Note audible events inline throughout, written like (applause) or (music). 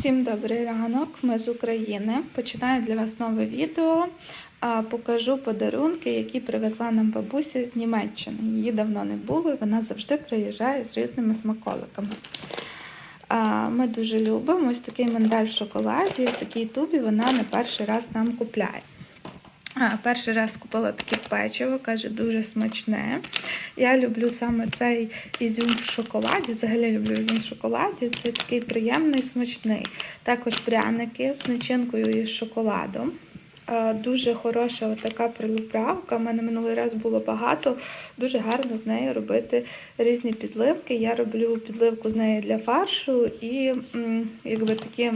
Всім добрий ранок, ми з України. Починаю для вас нове відео. Покажу подарунки, які привезла нам бабуся з Німеччини. Її давно не було, і вона завжди приїжджає з різними смаколиками. Ми дуже любимо ось такий миндаль в шоколаді, в такій тубі вона не перший раз нам купляє. А, перший раз купила таке печиво, каже, дуже смачне. Я люблю саме цей ізюм в шоколаді. Взагалі люблю ізюм в шоколаді. Це такий приємний, смачний. Також пряники з начинкою і з шоколадом. Дуже хороша така прилуправка. У мене минулий раз було багато. Дуже гарно з нею робити різні підливки. Я роблю підливку з нею для фаршу і якби такі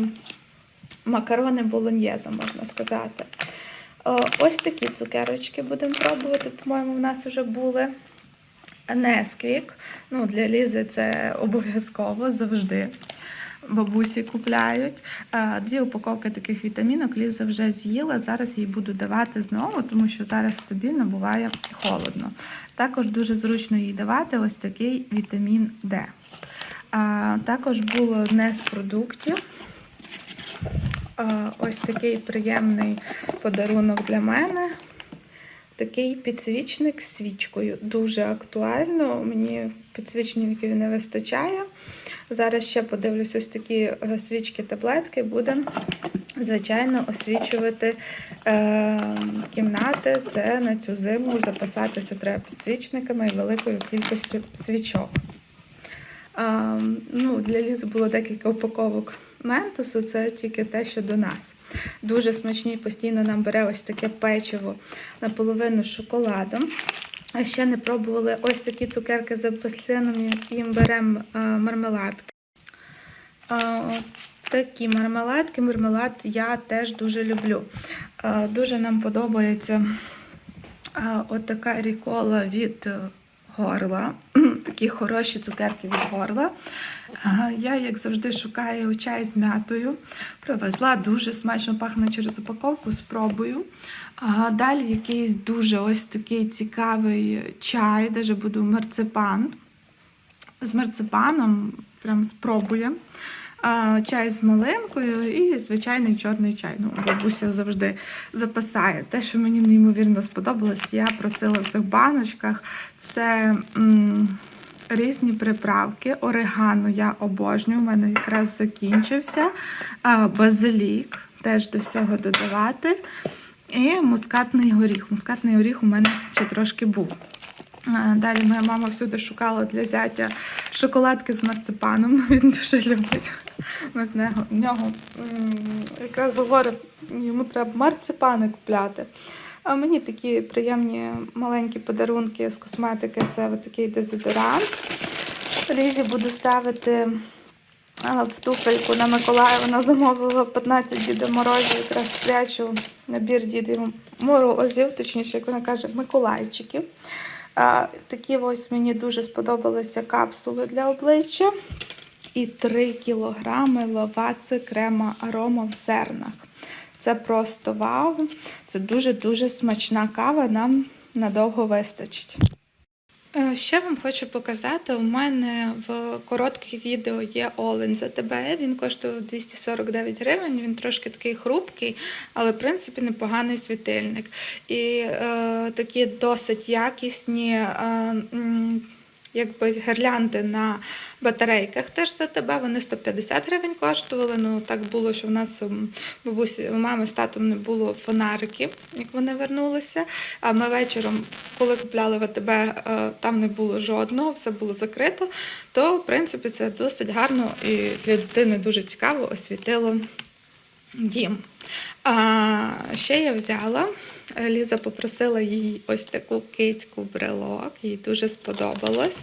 макарони болоньєза, можна сказати. О, Ось такі цукерочки будемо пробувати. По-моєму, в нас вже були. Несквік. Ну, для Лізи це обов'язково завжди. Бабусі купляють. Дві упаковки таких вітамінок Ліза вже з'їла. Зараз їй буду давати знову, тому що зараз стабільно буває холодно. Також дуже зручно їй давати ось такий вітамін Д. Також було одне з продуктів. Ось такий приємний подарунок для мене. Такий підсвічник з свічкою. Дуже актуально. Мені підсвічників не вистачає. Зараз ще подивлюсь ось такі е, свічки-таблетки. Будемо, звичайно, освічувати е, кімнати. Це на цю зиму запасатися треба підсвічниками і великою кількістю свічок. А, ну, Для Лізи було декілька упаковок ментусу, це тільки те, що до нас. Дуже смачні, постійно нам бере ось таке печиво наполовину з шоколадом. А ще не пробували ось такі цукерки з апельсином і імбирем е, мармеладки. Такі мармеладки, мармелад я теж дуже люблю. Дуже нам подобається от рікола від е, горла. (clears throat) Такі хороші цукерки від горла. Я, як завжди, шукаю чай з м'ятою. Привезла дуже смачно пахне через упаковку, спробую. Далі якийсь дуже ось такий цікавий чай, де буду марципан. З марципаном прям спробуємо. Чай з малинкою і звичайний чорний чай. Ну, бабуся завжди запасає. Те, що мені неймовірно сподобалось, я просила в цих баночках. Це м, різні приправки. Орегано я обожнюю, у мене якраз закінчився. Базилік теж до всього додавати. І мускатний горіх. Мускатний горіх у мене ще трошки був. Далі моя мама всюди шукала для зятя шоколадки з марципаном. (laughs) Він дуже любить. Ми з нього, нього якраз говорить, йому треба марципани купляти. А мені такі приємні маленькі подарунки з косметики це такий дезодорант. Лізі буду ставити в туфельку на Миколая. Вона замовила 15 Діда Морозів, якраз спрячу набір Дідів Морозів, точніше, як вона каже, Миколайчиків. Такі ось мені дуже сподобалися капсули для обличчя. І 3 кілограми лаваци крема арома в зернах. Це просто вау. Це дуже-дуже смачна кава, нам надовго вистачить. Е, Ще вам хочу показати, у мене в коротких відео є Олен за тебе. Він коштує 249 гривень, він трошки такий хрупкий, але в принципі непоганий світильник. І е, такі досить якісні. Е, Якби гірлянди на батарейках теж за тебе, вони 150 гривень коштували. Ну так було, що в нас бабусі, у мами з татом не було фонариків, як вони вернулися. А ми вечором, коли купляли ВТБ, е, там не було жодного, все було закрито. То, в принципі, це досить гарно і для дитини дуже цікаво освітило дім. А, ще я взяла. Ліза попросила їй ось таку кицьку брелок, їй дуже сподобалось.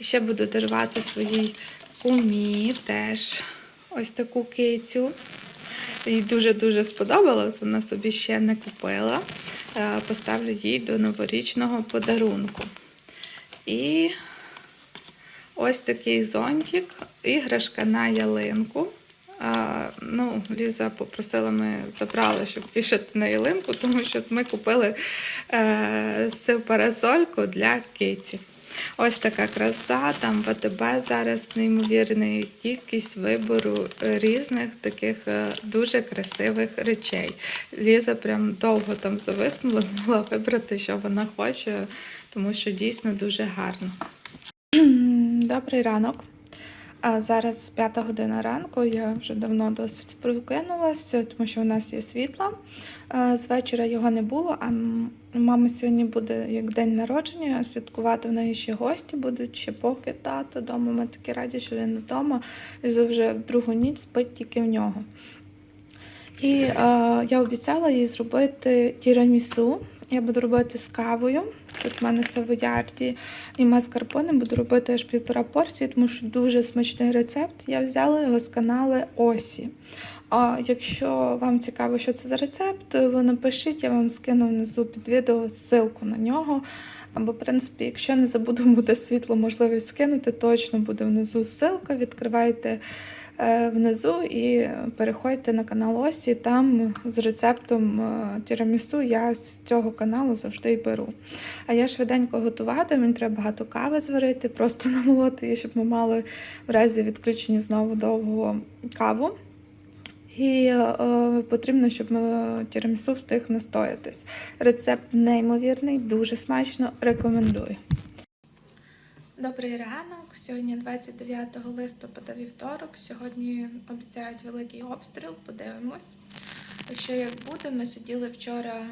Ще буду дарувати своїй кумі теж ось таку кицю. Їй дуже-дуже сподобалось, вона собі ще не купила. Е, Поставлю їй до новорічного подарунку. І ось такий зонтик, іграшка на ялинку. Ну, Ліза попросила, ми забрали, щоб вішати на ялинку, тому що ми купили е, цю парасольку для киті. Ось така краса, там в АТБ зараз неймовірна кількість вибору різних таких е, дуже красивих речей. Ліза прям довго там зависнула, (laughs) могла вибрати, що вона хоче, тому що дійсно дуже гарно. Добрий ранок. А зараз п'ята година ранку. Я вже давно досить прокинулася, тому що у нас є світло. З вечора його не було, а м- мами сьогодні буде як день народження. Святкувати в неї ще гості будуть, ще поки тато вдома. Ми такі раді, що він вдома. Ліза вже в другу ніч спить тільки в нього. І е, я обіцяла їй зробити тірамісу. Я буду робити з кавою. Тут в мене савоярді і маскарпоне буду робити аж півтора порції, тому що дуже смачний рецепт. Я взяла його з каналу Осі. А якщо вам цікаво, що це за рецепт, ви напишіть, я вам скину внизу під відео ссылку на нього. Або, в принципі, якщо не забуду, буде світло, можливість скинути, точно буде внизу ссылка. Відкривайте внизу і переходьте на канал Осі. Там з рецептом е, тірамісу я з цього каналу завжди й беру. А я швиденько готувати, мені треба багато кави зварити, просто (laughs) намолоти її, щоб ми мали в разі відключення знову довго каву. І е, потрібно, щоб е, тірамісу встиг настоятись. Рецепт неймовірний, дуже смачно, рекомендую. Добрий ранок. Сьогодні 29 листопада вівторок. Сьогодні обіцяють великий обстріл. Подивимось. Якщо як буде, ми сиділи вчора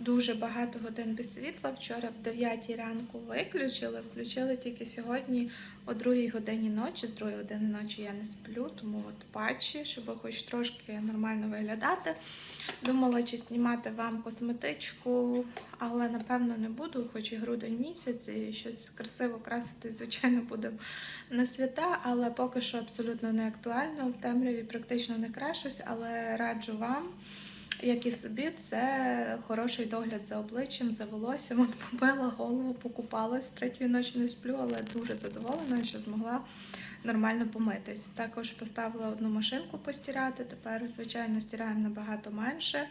дуже багато годин без світла. Вчора в 9 ранку виключили, включили тільки сьогодні о 2 годині ночі. З 2 години ночі я не сплю, тому от патчі, щоб хоч трошки нормально виглядати. Думала, чи знімати вам косметичку, але напевно не буду, хоч і грудень місяць, і щось красиво красити, звичайно, будемо на свята, але поки що абсолютно не актуально. В темряві практично не крашусь, але раджу вам, як і собі, це хороший догляд за обличчям, за волоссям. Побила голову, покупалась, третьої ночі не сплю, але дуже задоволена, що змогла нормально помитись. Також поставила одну машинку постирати. Тепер, звичайно, стираємо набагато менше.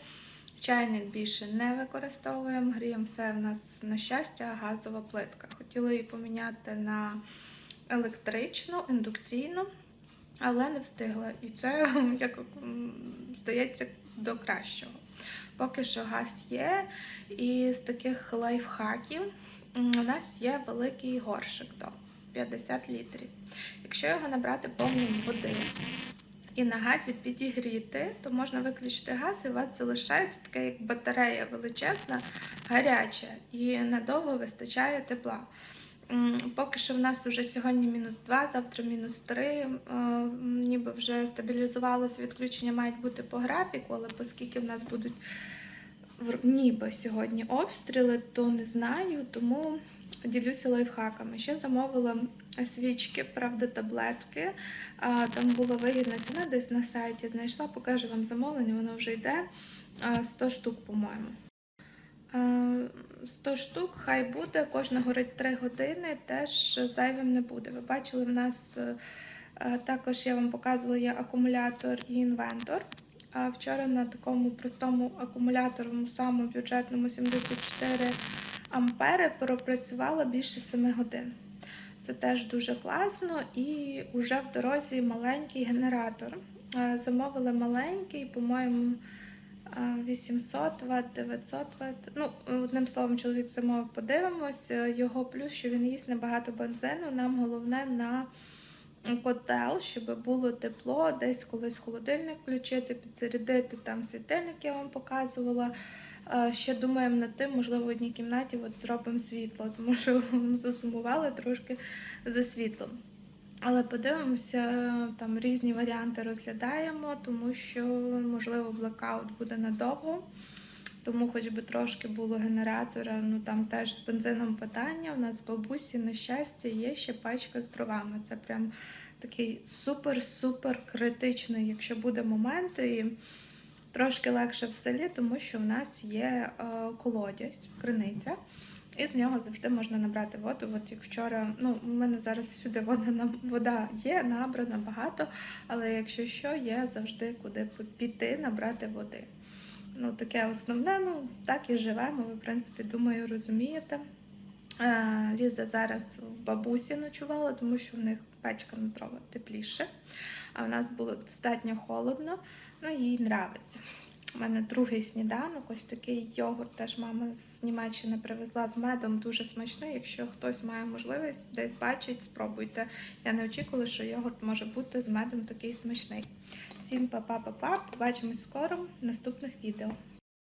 Чайник більше не використовуємо. Гріємо все в нас на щастя, газова плитка. Хотіла її поміняти на електричну, індукційну, але не встигла. І це, (laughs) як здається, до кращого. Поки що газ є. І з таких лайфхаків у нас є великий горшик вдома, 50 літрів. Якщо його набрати повним води і на газі підігріти, то можна виключити газ, і у вас залишається така як батарея величезна, гаряча, і надовго вистачає тепла. Поки що в нас вже сьогодні мінус 2, завтра мінус 3. Е, Ніби вже стабілізувалося, відключення мають бути по графіку, але оскільки в нас будуть ніби сьогодні обстріли, то не знаю, тому ділюся лайфхаками. Ще замовила свічки, правда, таблетки. Там була вигідна ціна, десь на сайті знайшла, покажу вам замовлення, воно вже йде. А, 100 штук, по-моєму. Е, 100 штук, хай буде, кожна горить 3 години, теж зайвим не буде. Ви бачили, в нас е, е, також я вам показувала є акумулятор і інвентор. А вчора на такому простому акумуляторному, самому бюджетному 74 ампери пропрацювала більше 7 годин. Це теж дуже класно. І вже в дорозі маленький генератор. Е, Замовили маленький, по-моєму, е, 800 Вт, 900 Вт. Ну, одним словом, чоловік замовив, подивимось. Е, Його плюс, що він їсть небагато бензину. Нам головне на котел, щоб було тепло, десь колись холодильник включити, підзарядити там світильник, я вам показувала. Е, Ще думаємо над тим, можливо, в одній кімнаті от зробимо світло, тому що (laughs) засумували трошки за світлом. Але подивимося, там різні варіанти розглядаємо, тому що, можливо, блекаут буде надовго. Тому хоч би трошки було генератора, ну там теж з бензином питання. У нас в бабусі, на щастя, є ще пачка з дровами. Це прям такий супер-супер критичний, якщо буде момент, і трошки легше в селі, тому що в нас є е, колодязь, криниця. І з нього завжди можна набрати воду. От як вчора, ну у мене зараз всюди вода вода є, набрана багато, але якщо що, є завжди куди піти, набрати води. Ну, таке основне, ну так і живемо. Ви, в принципі, думаю, розумієте. Ліза зараз в бабусі ночувала, тому що в них печка на дрова тепліше. А в нас було достатньо холодно, ну їй нравиться. У мене другий сніданок, ось такий йогурт теж мама з Німеччини привезла з медом, дуже смачний. Якщо хтось має можливість десь бачить, спробуйте. Я не очікувала, що йогурт може бути з медом такий смачний. Всім па-па-па-па, побачимось скоро в наступних відео.